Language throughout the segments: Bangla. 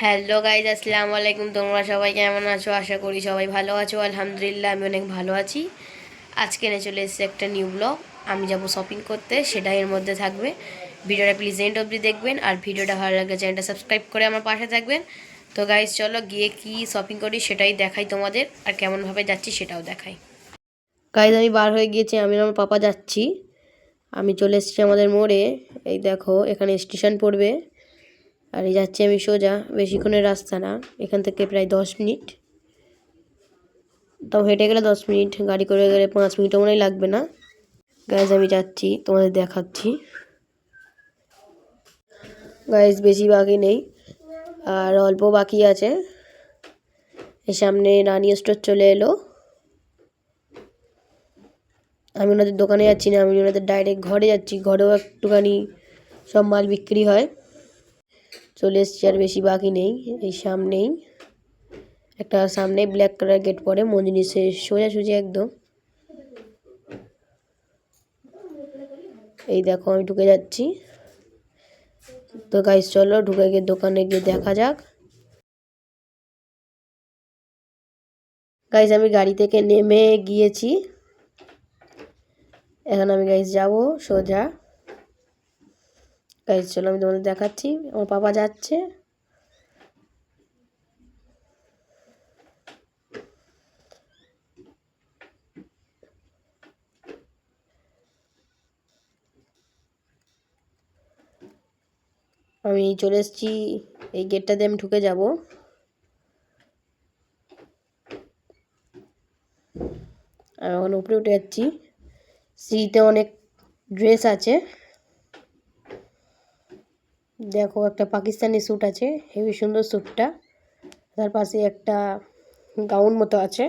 হ্যালো গাইজ আসসালামু আলাইকুম। তোমরা সবাই কেমন আছো? আশা করি সবাই ভালো আছো। আলহামদুলিল্লাহ, আমি অনেক ভালো আছি। আজকে এনে চলে এসেছে একটা নিউ ব্লগ আমি যাব শপিং করতে সেটা এর মধ্যে থাকবে। ভিডিওটা প্লিজ এন্ড অবধি দেখবেন, আর ভিডিওটা ভালো লাগলে চ্যানেলটা সাবস্ক্রাইব করে আমার পাশে থাকবেন। তো গাইজ চলো গিয়ে কি শপিং করি সেটাই দেখাই তোমাদের, আর কেমনভাবে যাচ্ছি সেটাও দেখাই। গাইজ আমি বার হয়ে গিয়েছি, আমি আমার পাপা যাচ্ছি। আমি চলে এসেছি আমাদের মোড়ে। এই দেখো, এখানে স্টেশন পড়বে। আর এই যাচ্ছি আমি সোজা। বেশিক্ষণের রাস্তা না। এখান থেকে প্রায় দশ মিনিট। তাও হেঁটে গেলে দশ মিনিট। গাড়ি করে গেলে পাঁচ মিনিটও মনে লাগবে না। গাইজ আমি যাচ্ছি। তোমাদের দেখাচ্ছি। গাইজ বেশি বাকি নেই। আর অল্প বাকি আছে। এই সামনে রানি স্টোর চলে এলো। আমি ওনাদের দোকানে যাচ্ছি না। আমি ওনাদের ডাইরেক্ট ঘরে যাচ্ছি। ঘরেও একটুখানি সব মাল বিক্রি হয়। চলে এসছি আর বেশি বাকি নেই, এই সামনেই। একটা সামনে ব্ল্যাক কালার গেট পরে সে সোজাসুজি একদম। এই দেখো, আমি ঢুকে যাচ্ছি। তো গাইস চলো ঢুকে গিয়ে দোকানে গিয়ে দেখা যাক। গাইস আমি গাড়ি থেকে নেমে গিয়েছি। এখন আমি গাইস যাব সোজা। গাইজ চলো আমি তোমাদের দেখাচ্ছি। আমার পাপা যাচ্ছে। আমি চলে এসেছি। এই গেটটা দিয়ে আমি ঢুকে যাব। আমি এখন উপরে উঠে যাচ্ছি। সিঁড়িতে অনেক ড্রেস আছে। দেখো একটা পাকিস্তানি স্যুট আছে, হেভি সুন্দর স্যুটটা তার পাশে একটা গাউন মতো আছে।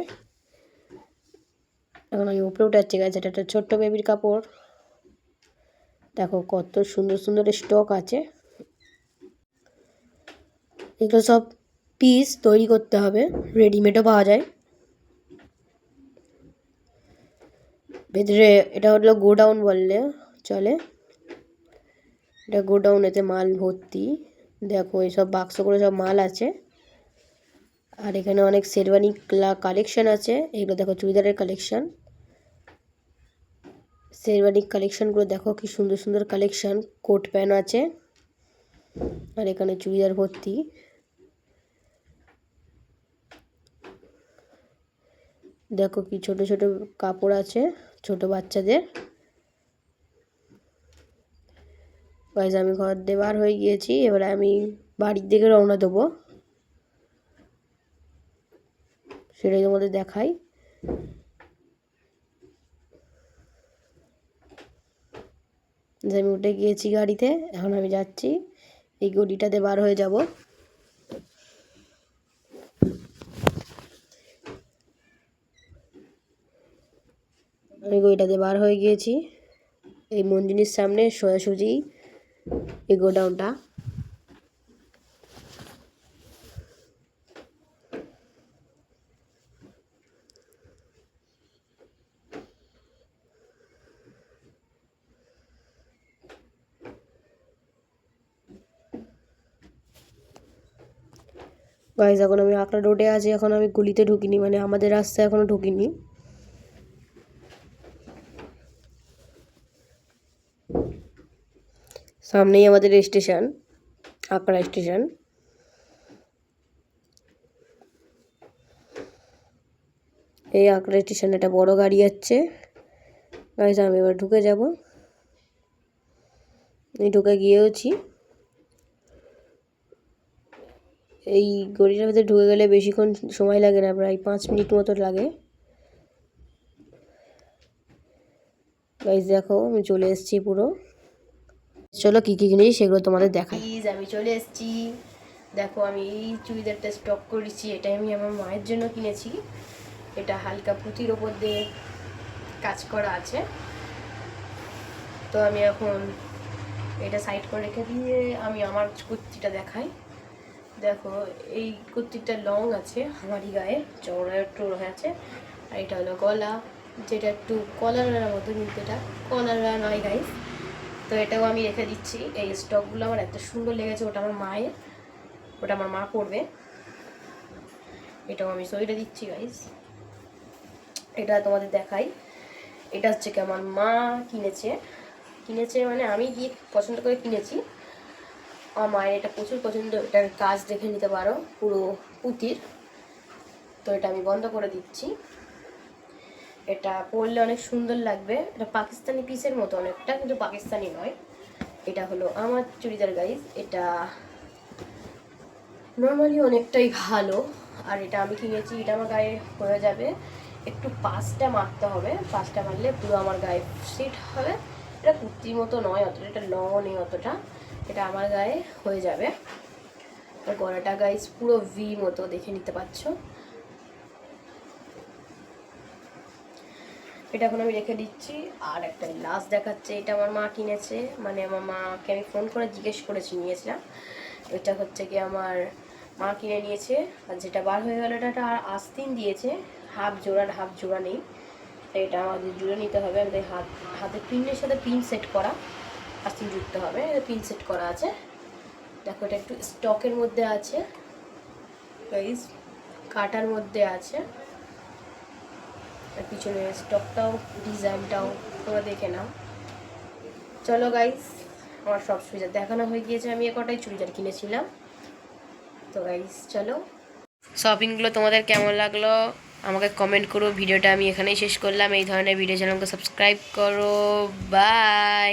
এখন আমি উপরে উঠে যাচ্ছি গাছ এটা একটা ছোট্ট বেবির কাপড়। দেখো কত সুন্দর সুন্দর স্টক আছে। এগুলো সব পিস তৈরি করতে হবে রেডিমেডও পাওয়া যায়। ভেতরে এটা হলো গোডাউন বললে চলে। এটা গোডাউনেতে মাল ভর্তি। দেখো এইসব বাক্স করে সব মাল আছে। আর এখানে অনেক শেরওয়ানি কালেকশন আছে। এগুলো দেখো চুড়িদারের কালেকশন শেরওয়ানি কালেকশনগুলো দেখো কি সুন্দর সুন্দর কালেকশন কোট প্যান্ট আছে। আর এখানে চুড়িদার ভর্তি। দেখো কি ছোট ছোট কাপড় আছে, ছোট বাচ্চাদের। গাইজ আমি ঘর দিয়ে বার হয়ে গিয়েছি, এবারে আমি বাড়ির দিকে রওনা দেবো। সেটাই তোমাদের দেখাই। যে আমি উঠে গিয়েছি গাড়িতে, এখন আমি যাচ্ছি, এই গড়িটাতে বার হয়ে যাব। আমি গড়িটাতে বার হয়ে গিয়েছি, এই মন্দিরের সামনে সোজাসুজি এই গোডাউনটা। গাইজ এখন আমি আকড়া রোডে আছি, এখন আমি গুলিতে ঢুকিনি মানে আমাদের রাস্তায় এখনও ঢুকিনি। সামনেই আমাদের স্টেশন আকড়া স্টেশন। এই আকড়া স্টেশনে একটা বড় গাড়ি যাচ্ছে। গাড়িতে আমি এবার ঢুকে যাব। এই ঢুকে গিয়েওছি। এই গড়িটার ভেতরে ঢুকে গেলে বেশিক্ষণ সময় লাগে না, প্রায় পাঁচ মিনিট মতো লাগে। গাইজ দেখো, আমি চলে এসেছি পুরো। চলো কী কী কিনেছি সেগুলো তোমাদের দেখাই। আমি চলে এসেছি। দেখো, আমি এই চুড়িদারটা স্টক করেছি এটা আমি আমার মায়ের জন্য কিনেছি। এটা হালকা পুঁতির ওপর দিয়ে কাজ করা আছে। তো আমি এখন এটা সাইড করে রেখে দিয়ে আমি আমার কুর্তিটা দেখাই। দেখো, এই কুর্তিটা লং আছে আমারই গায়ে, চওড়া একটু আছে। আর এটা হলো গলা, যেটা একটু কলারের মতো কিন্তু এটা কলারা নয় গাইস তো এটাও আমি রেখে দিচ্ছি। এই স্টকগুলো আমার এত সুন্দর লেগেছে, ওটা আমার মায়ের, ওটা আমার মা পরবে। এটাও আমি সইটা দিচ্ছি গাইস এটা তোমাদের দেখাই। এটা হচ্ছে কি আমার মা কিনেছে। কিনেছে মানে আমি গিয়ে পছন্দ করে কিনেছি। আমার মায়ের এটা প্রচুর পছন্দ এটার কাজ দেখে নিতে পারো, পুরো পুঁতির। তো এটা আমি বন্ধ করে দিচ্ছি। এটা পরলে অনেক সুন্দর লাগবে। এটা পাকিস্তানি পিসের মতো অনেকটা, কিন্তু পাকিস্তানি নয়। এটা হলো আমার চুড়িদার গাইজ এটা নর্মালি অনেকটাই ভালো, আর এটা আমি কিনেছি, এটা আমার গায়ে হয়ে যাবে। একটু পাঁচটা মারতে হবে। পাঁচটা মারলে পুরো আমার গায়ে সেট হবে। এটা কুর্তির মতো নয় অতটা, এটা লংও নেই অতটা। এটা আমার গায়ে হয়ে যাবে। আর গলাটা গাইজ পুরো ভি মতো, দেখে নিতে পারছ। এটা এখন আমি রেখে দিচ্ছি। আর একটা লাস্ট দেখাচ্ছে, এটা আমার মা কিনেছে। মানে আমার মাকে আমি ফোন করে জিজ্ঞেস করেছি, নিয়েছিলাম। এটা হচ্ছে কি আমার মা কিনে নিয়েছে। আর যেটা বার হয়ে গেল, এটা আর আস্তিন দিয়েছে। হাফ জোড়া হাফ জোড়া নেই। এটা আমাদের জুড়ে নিতে হবে। আমাদের হাত, হাতে পিনের সাথে পিন সেট করা আস্তিন জুড়তে হবে। পিন সেট করা আছে। দেখো, এটা একটু স্টকের মধ্যে আছে। কাটার মধ্যে আছে। আর পিছনে স্টকটাও ডিজাইনটাও তোমরা দেখে নাও। চলো গাইস আমার সব চুড়িদার দেখানো হয়ে গিয়েছে। আমি কটাই চুড়িদার কিনেছিলাম। তো গাইস চলো। শপিংগুলো তোমাদের কেমন লাগল? আমাকে কমেন্ট করো। ভিডিওটা আমি এখানেই শেষ করলাম। এই ধরনের ভিডিও চ্যানেলকে সাবস্ক্রাইব করো। বাই